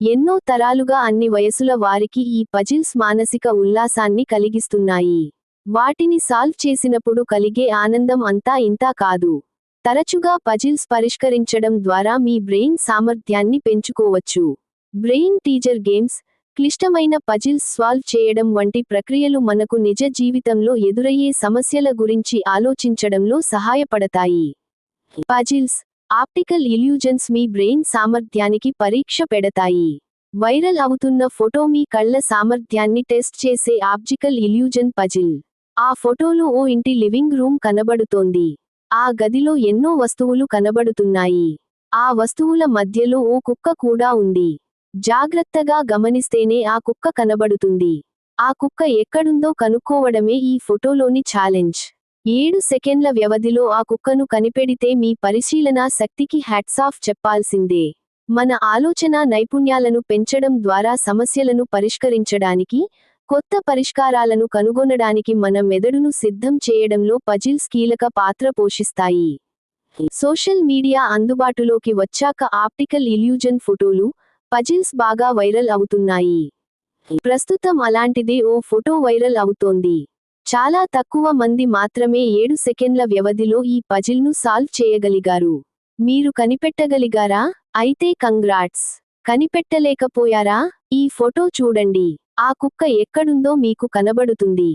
ఎన్నో తరాలుగా అన్ని వయసుల వారికి ఈ పజిల్స్ మానసిక ఉల్లాసాన్ని కలిగిస్తున్నాయి. వాటిని సాల్వ్ చేసినప్పుడు కలిగే ఆనందం అంతా ఇంతా కాదు. తరచుగా పజిల్స్ పరిష్కరించడం ద్వారా మీ బ్రెయిన్ సామర్థ్యాన్ని పెంచుకోవచ్చు. బ్రెయిన్ టీజర్ గేమ్స్ క్లిష్టమైన పజిల్స్ సాల్వ్ చేయడం వంటి ప్రక్రియలు మనకు నిజ జీవితంలో ఎదురయ్యే సమస్యల గురించి ఆలోచించడంలో సహాయపడతాయి. పజిల్స్ ఆప్టికల్ ఇల్యూజన్స్ మీ బ్రెయిన్ సామర్థ్యానికి పరీక్ష పెడతాయి. వైరల్ అవుతున్న ఫోటో మీ కళ్ళ సామర్థ్యాన్ని టెస్ట్ చేసే ఆప్టికల్ ఇల్యూజన్ పజిల్. ఆ ఫోటోలో ఓ ఇంటి లివింగ్ రూమ్ కనబడుతోంది. ఆ గదిలో ఎన్నో వస్తువులు కనబడుతున్నాయి. ఆ వస్తువుల మధ్యలో ఓ కుక్క కూడా ఉంది. జాగ్రత్తగా గమనిస్తేనే ఆ కుక్క కనబడుతుంది. ఆ కుక్క ఎక్కడుందో కనుక్కోవడమే ఈ ఫోటోలోని ఛాలెంజ్. ఏడు సెకండ్ల వ్యవధిలో ఆ కుక్కను కనిపెడితే మీ పరిశీలనా శక్తికి హ్యాట్సాఫ్ చెప్పాల్సిందే. మన ఆలోచన నైపుణ్యాలను పెంచడం ద్వారా సమస్యలను పరిష్కరించడానికి కొత్త పరిష్కారాలను కనుగొనడానికి మన మెదడును సిద్ధం చేయడంలో పజిల్స్ కీలక పాత్ర పోషిస్తాయి. సోషల్ మీడియా అందుబాటులోకి వచ్చాక ఆప్టికల్ ఇల్యూజన్ ఫోటోలు పజిల్స్ బాగా వైరల్ అవుతున్నాయి. ప్రస్తుతం అలాంటిదే ఓ ఫోటో వైరల్ అవుతోంది. చాలా తక్కువ మంది మాత్రమే ఏడు సెకండ్ల వ్యవధిలో ఈ పజిల్ను సాల్వ్ చేయగలిగారు. మీరు కనిపెట్టగలిగారా? అయితే కంగ్రాట్స్! కనిపెట్టలేకపోయారా? ఈ ఫోటో చూడండి. ఆ కుక్క ఎక్కడుందో మీకు కనబడుతుంది.